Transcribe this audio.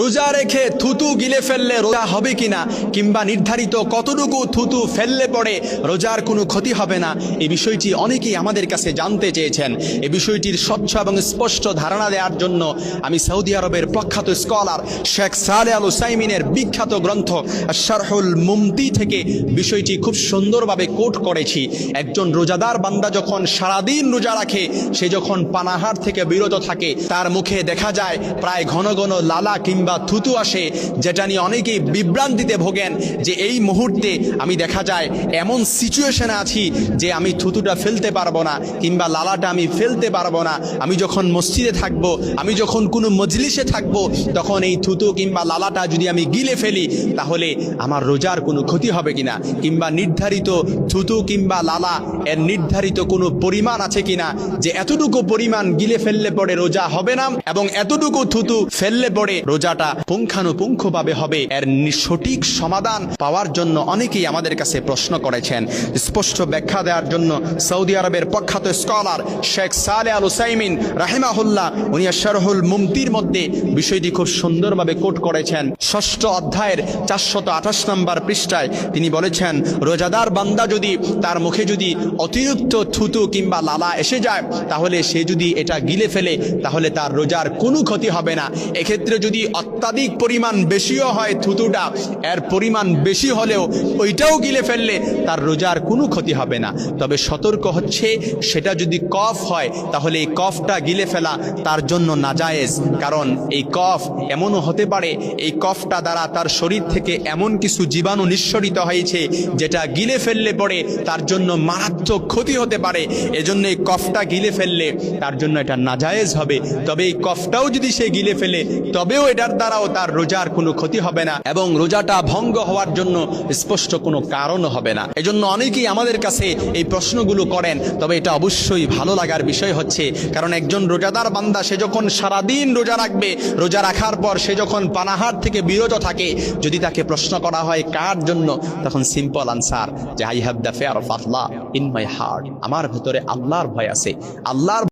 রোজা রেখে থুতু গিলে ফেললে রোজা হবে কিনা কিংবা নির্ধারিত কতটুকু থুতু ফেললে পরে রোজার কোনো ক্ষতি হবে না এই বিষয়টি অনেকেই আমাদের কাছে জানতে চেয়েছেন। এই বিষয়টির স্বচ্ছ এবং স্পষ্ট ধারণা দেওয়ার জন্য আমি সৌদি আরবের প্রখ্যাত স্কলার শেখ সালে আল সাইমিনের বিখ্যাত গ্রন্থ শারহুল মুমতি থেকে বিষয়টি খুব সুন্দরভাবে কোট করেছি। একজন রোজাদার বান্দা যখন সারাদিন রোজা রাখে, সে যখন পানাহার থেকে বিরত থাকে, তার মুখে দেখা যায় প্রায় ঘন ঘন লালা কিংবা থুতু আসে, যেটা নিয়ে অনেকেই বিভ্রান্তিতে ভোগেন যে এই মুহূর্তে আমি দেখা যায় এমন সিচুয়েশনে আছি যে আমি থুতুটা ফেলতে পারব না, কিংবা লালাটা আমি ফেলতে পারব না। আমি যখন মসজিদে থাকব, আমি যখন কোনো মজলিসে থাকব, তখন এই থুতু কিংবা লালাটা যদি আমি গিলে ফেলি, তাহলে আমার রোজার কোনো ক্ষতি হবে কিনা? কিংবা নির্ধারিত থুতু কিংবা লালা, এর নির্ধারিত কোনো পরিমাণ আছে কিনা? যে এতটুকু পরিমাণ গিলে ফেললে পরে রোজা হবে না, এবং এতটুকু থুতু ফেললে পরে রোজাটা পুঙ্খানুপুঙ্খভাবে হবে। এর সঠিক সমাধান পাওয়ার জন্য অনেকেই আমাদের কাছে প্রশ্ন করেছেন। স্পষ্ট ব্যাখ্যা দেওয়ার জন্য সৌদি আরবের প্রখ্যাত স্কলার শেখ সালে আল উসাইমিন রাহিমাহুল্লাহ, উনি শারহুল মুমতির মধ্যে বিষয়টি খুব সুন্দরভাবে কোট করেছেন। ষষ্ঠ অধ্যায়ের চারশত আঠাশ নম্বর পৃষ্ঠায় তিনি বলেছেন, রোজাদার বান্দা যদি তার মুখে যদি অতিরিক্ত থুতু কিংবা লালা এসে যায়, তাহলে সে যদি এটা গিলে ফেলে, তাহলে তার রোজার কোনো ক্ষতি হবে না। এক্ষেত্রে যদি অত্যাধিক পরিমাণ বেশিও হয় থুতুটা। এর পরিমাণ বেশি হলেও ওইটাও গিলে ফেললে তার রোজার কোনো ক্ষতি হবে না। তবে সতর্ক হচ্ছে, সেটা যদি কফ হয়, তাহলে এই কফটা গিলে ফেলা তার জন্য নাজায়েজ। কারণ এই কফ এমনও হতে পারে, এই কফটা দ্বারা তার শরীর থেকে এমন কিছু জীবাণু নিঃসরিত হয়েছে, যেটা গিলে ফেললে পরে তার জন্য মারাত্মক ক্ষতি হতে পারে। এজন্য এই কফটা গিলে ফেললে তার জন্য এটা নাজায়েজ হবে। তবে এই কফটাও যদি সে গিলে ফেলে, তবেও এটার দ্বারাও তার রোজার কোনো ক্ষতি হবে না এবং রোজাটা ভঙ্গ হওয়ার জন্য স্পষ্ট কোনো কারণও হবে না। এজন্য অনেকেই আমাদের কাছে এই প্রশ্নগুলো করেন, তবে এটা অবশ্যই ভালো লাগার বিষয় হচ্ছে, কারণ একজন রোজাদার বান্দা, সে যখন সারাদিন রোজা রাখবে, রোজা রাখার পর সে যখন পানাহার থেকে বিরত থাকে, যদি তাকে প্রশ্ন করা হয় কার জন্য, তখন সিম্পল আনসার যে I have the fear of Allah in my heart আমার ভেতরে আল্লাহর ভয় আছে। আল্লাহর